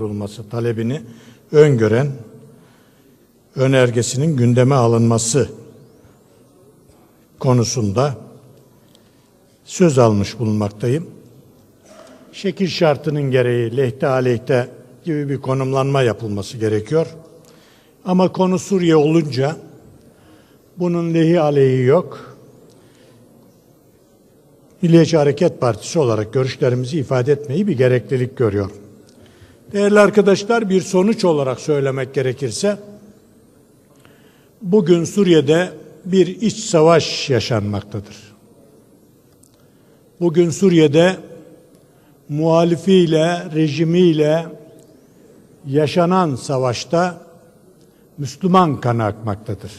kurulması talebini öngören önergesinin gündeme alınması konusunda söz almış bulunmaktayım. Şekil şartının gereği lehte aleyhte gibi bir konumlanma yapılması gerekiyor. Ama konu Suriye olunca bunun lehi aleyhi yok. Milliyetçi Hareket Partisi olarak görüşlerimizi ifade etmeyi bir gereklilik görüyor. Değerli arkadaşlar bir sonuç olarak söylemek gerekirse bugün Suriye'de bir iç savaş yaşanmaktadır. Bugün Suriye'de muhalifiyle, rejimiyle yaşanan savaşta Müslüman kanı akmaktadır.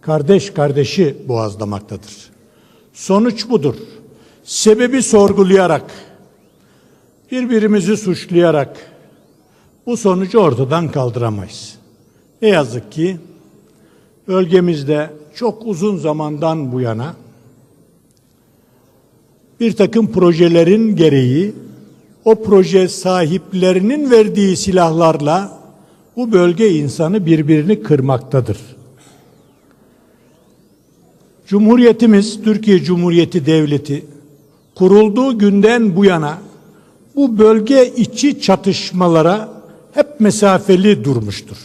Kardeş kardeşi boğazlamaktadır. Sonuç budur. Sebebi sorgulayarak, birbirimizi suçlayarak bu sonucu ortadan kaldıramayız. Ne yazık ki bölgemizde çok uzun zamandan bu yana bir takım projelerin gereği o proje sahiplerinin verdiği silahlarla bu bölge insanı birbirini kırmaktadır. Cumhuriyetimiz, Türkiye Cumhuriyeti Devleti kurulduğu günden bu yana bu bölge içi çatışmalara hep mesafeli durmuştur.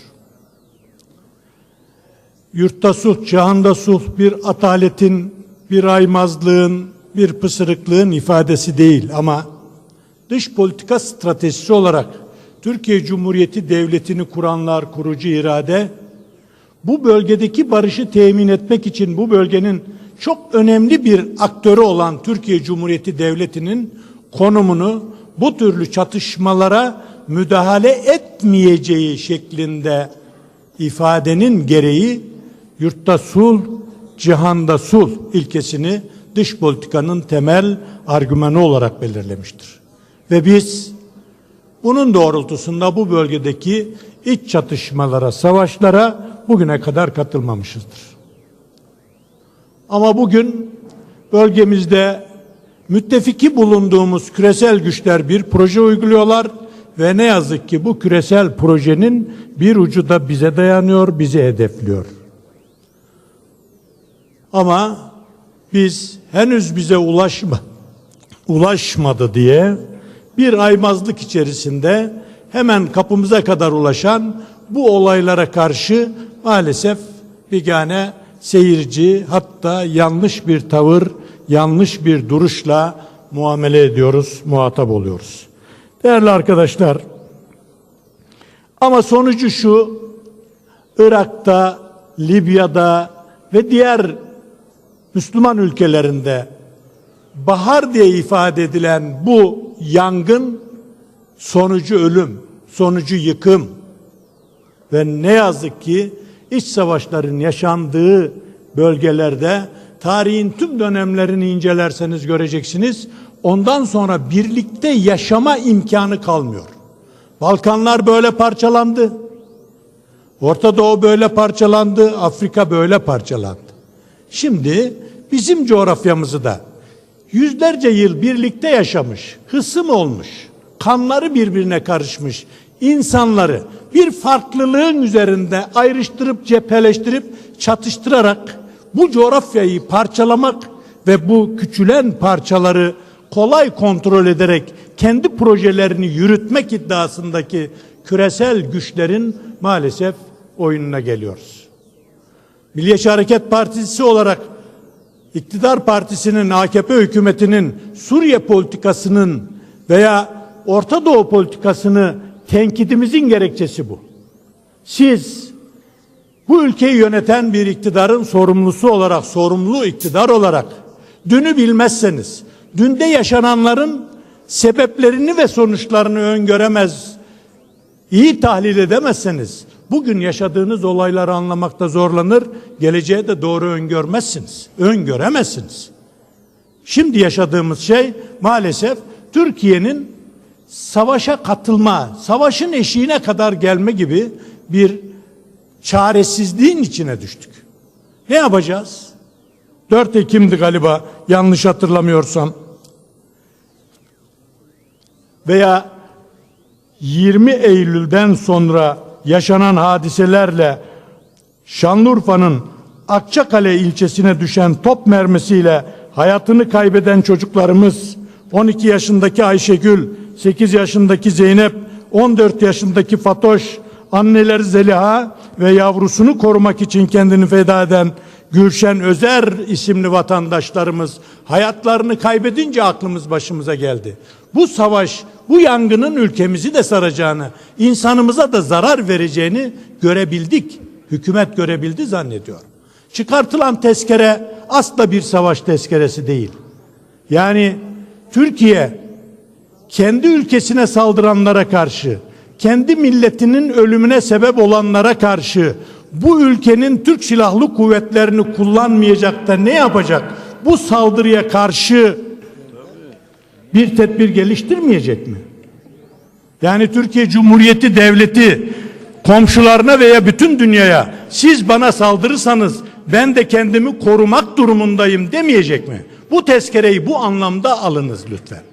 Yurtta sulh, cihanda sulh bir ataletin, bir aymazlığın, bir pısırıklığın ifadesi değil ama dış politika stratejisi olarak Türkiye Cumhuriyeti Devleti'ni kuranlar, kurucu irade bu bölgedeki barışı temin etmek için bu bölgenin çok önemli bir aktörü olan Türkiye Cumhuriyeti Devleti'nin konumunu bu türlü çatışmalara müdahale etmeyeceği şeklinde ifadenin gereği yurtta sul, cihanda sul ilkesini dış politikanın temel argümanı olarak belirlemiştir. Ve biz bunun doğrultusunda bu bölgedeki iç çatışmalara, savaşlara bugüne kadar katılmamışızdır. Ama bugün bölgemizde müttefiki bulunduğumuz küresel güçler bir proje uyguluyorlar ve ne yazık ki bu küresel projenin bir ucu da bize dayanıyor, bizi hedefliyor. Ama biz henüz bize ulaşma, ulaşmadı diye bir aymazlık içerisinde hemen kapımıza kadar ulaşan bu olaylara karşı maalesef bigane seyirci hatta yanlış bir tavır, yanlış bir duruşla muamele ediyoruz, muhatap oluyoruz. Değerli arkadaşlar, ama sonucu şu, Irak'ta, Libya'da ve diğer Müslüman ülkelerinde bahar diye ifade edilen bu yangın sonucu ölüm, sonucu yıkım ve ne yazık ki iç savaşların yaşandığı bölgelerde tarihin tüm dönemlerini incelerseniz göreceksiniz. Ondan sonra birlikte yaşama imkanı kalmıyor. Balkanlar böyle parçalandı. Orta Doğu böyle parçalandı, Afrika böyle parçalandı. Şimdi bizim coğrafyamızı da yüzlerce yıl birlikte yaşamış, hısım olmuş, kanları birbirine karışmış insanları bir farklılığın üzerinde ayrıştırıp cepheleştirip çatıştırarak bu coğrafyayı parçalamak ve bu küçülen parçaları kolay kontrol ederek kendi projelerini yürütmek iddiasındaki küresel güçlerin maalesef oyununa geliyoruz. Milliyetçi Hareket Partisi olarak iktidar partisinin AKP hükümetinin Suriye politikasının veya Orta Doğu politikasını tenkidimizin gerekçesi bu. Siz bu ülkeyi yöneten bir iktidarın sorumlusu olarak, sorumlu iktidar olarak dünü bilmezseniz, dünde yaşananların sebeplerini ve sonuçlarını öngöremez, iyi tahlil edemezseniz bugün yaşadığınız olayları anlamakta zorlanır, geleceğe de doğru öngörmezsiniz, öngöremezsiniz. Şimdi yaşadığımız şey maalesef Türkiye'nin savaşa katılma, savaşın eşiğine kadar gelme gibi bir çaresizliğin içine düştük. Ne yapacağız? 4 Ekim'di galiba yanlış hatırlamıyorsam. Veya 20 Eylül'den sonra yaşanan hadiselerle Şanlıurfa'nın Akçakale ilçesine düşen top mermisiyle hayatını kaybeden çocuklarımız 12 yaşındaki Ayşegül, 8 yaşındaki Zeynep, 14 yaşındaki Fatoş, anneleri Zeliha ve yavrusunu korumak için kendini feda eden Gülşen Özer isimli vatandaşlarımız hayatlarını kaybedince aklımız başımıza geldi. Bu savaş, bu yangının ülkemizi de saracağını, insanımıza da zarar vereceğini görebildik. Hükümet görebildi zannediyorum. Çıkartılan tezkere asla bir savaş tezkeresi değil. Yani Türkiye kendi ülkesine saldıranlara karşı, kendi milletinin ölümüne sebep olanlara karşı bu ülkenin Türk Silahlı Kuvvetlerini kullanmayacak da ne yapacak? Bu saldırıya karşı bir tedbir geliştirmeyecek mi? Yani Türkiye Cumhuriyeti Devleti komşularına veya bütün dünyaya siz bana saldırırsanız ben de kendimi korumak durumundayım demeyecek mi? Bu tezkereyi bu anlamda alınız lütfen.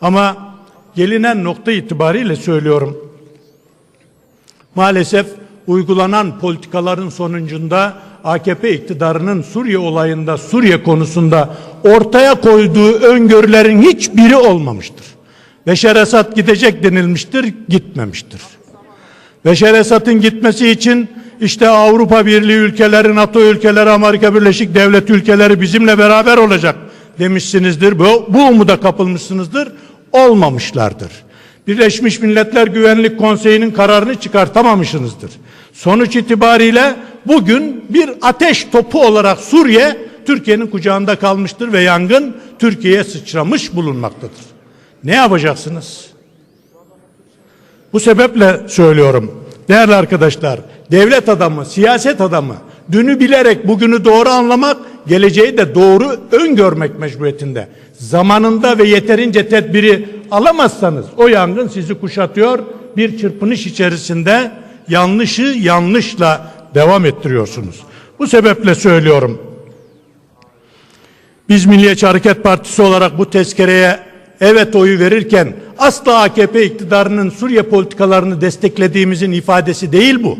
Ama gelinen nokta itibariyle söylüyorum. Maalesef uygulanan politikaların sonucunda AKP iktidarının Suriye olayında, Suriye konusunda ortaya koyduğu öngörülerin hiçbiri olmamıştır. Beşer Esad gidecek denilmiştir, gitmemiştir. Beşer Esad'ın gitmesi için işte Avrupa Birliği ülkeleri, NATO ülkeleri, Amerika Birleşik Devletleri ülkeleri bizimle beraber olacak demişsinizdir. Bu, bu umuda kapılmışsınızdır. Olmamışlardır. Birleşmiş Milletler Güvenlik Konseyi'nin kararını çıkartamamışsınızdır. Sonuç itibariyle bugün bir ateş topu olarak Suriye Türkiye'nin kucağında kalmıştır ve yangın Türkiye'ye sıçramış bulunmaktadır. Ne yapacaksınız? Bu sebeple söylüyorum. Değerli arkadaşlar, devlet adamı, siyaset adamı, dünü bilerek bugünü doğru anlamak, geleceği de doğru öngörmek mecburiyetinde. Zamanında ve yeterince tedbiri alamazsanız o yangın sizi kuşatıyor. Bir çırpınış içerisinde yanlışı yanlışla devam ettiriyorsunuz. Bu sebeple söylüyorum. Biz Milliyetçi Hareket Partisi olarak bu tezkereye evet oyu verirken asla AKP iktidarının Suriye politikalarını desteklediğimizin ifadesi değil bu.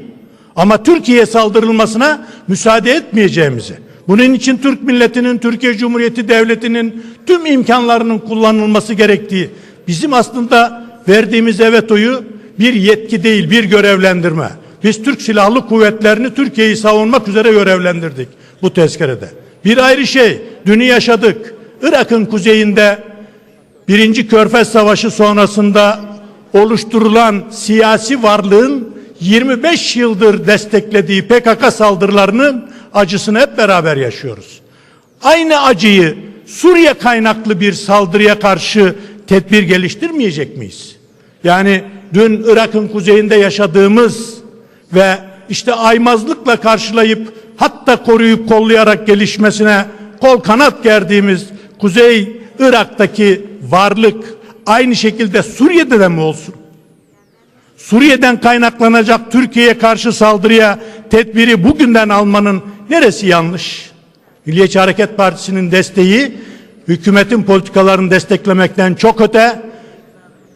Ama Türkiye'ye saldırılmasına müsaade etmeyeceğimizi, bunun için Türk milletinin, Türkiye Cumhuriyeti Devleti'nin tüm imkanlarının kullanılması gerektiği, bizim aslında verdiğimiz evet oyu bir yetki değil, bir görevlendirme. Biz Türk Silahlı Kuvvetlerini Türkiye'yi savunmak üzere görevlendirdik bu tezkerede. Bir ayrı şey, dünü yaşadık. Irak'ın kuzeyinde Birinci Körfez Savaşı sonrasında oluşturulan siyasi varlığın 25 yıldır desteklediği PKK saldırılarının acısını hep beraber yaşıyoruz. Aynı acıyı Suriye kaynaklı bir saldırıya karşı tedbir geliştirmeyecek miyiz? Yani dün Irak'ın kuzeyinde yaşadığımız ve işte aymazlıkla karşılayıp hatta koruyup kollayarak gelişmesine kol kanat gerdiğimiz Kuzey Irak'taki varlık aynı şekilde Suriye'de de mi olsun? Suriye'den kaynaklanacak Türkiye'ye karşı saldırıya tedbiri bugünden almanın neresi yanlış? Milliyetçi Hareket Partisi'nin desteği hükümetin politikalarını desteklemekten çok öte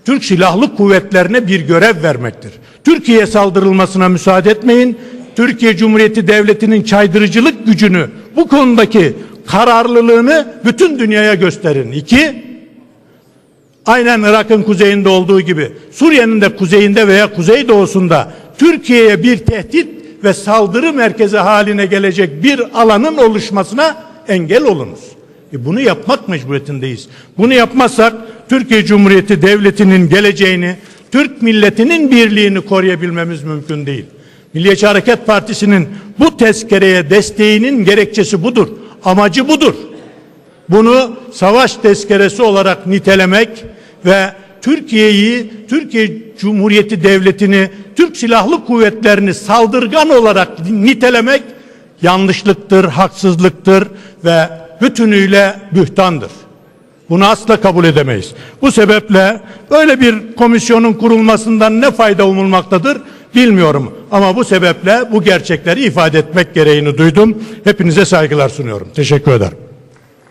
Türk Silahlı Kuvvetlerine bir görev vermektir. Türkiye'ye saldırılmasına müsaade etmeyin. Türkiye Cumhuriyeti Devleti'nin caydırıcılık gücünü bu konudaki kararlılığını bütün dünyaya gösterin. İki, aynen Irak'ın kuzeyinde olduğu gibi Suriye'nin de kuzeyinde veya kuzeydoğusunda Türkiye'ye bir tehdit ve saldırı merkezi haline gelecek bir alanın oluşmasına engel olunuz. E bunu yapmak mecburiyetindeyiz. Bunu yapmazsak Türkiye Cumhuriyeti Devleti'nin geleceğini, Türk milletinin birliğini koruyabilmemiz mümkün değil. Milliyetçi Hareket Partisi'nin bu tezkereye desteğinin gerekçesi budur. Amacı budur. Bunu savaş tezkeresi olarak nitelemek ve Türkiye'yi, Türkiye Cumhuriyeti Devleti'ni, Türk Silahlı Kuvvetlerini saldırgan olarak nitelemek yanlışlıktır, haksızlıktır ve bütünüyle bühtandır. Bunu asla kabul edemeyiz. Bu sebeple böyle bir komisyonun kurulmasından ne fayda umulmaktadır bilmiyorum. Ama bu sebeple bu gerçekleri ifade etmek gereğini duydum. Hepinize saygılar sunuyorum. Teşekkür ederim.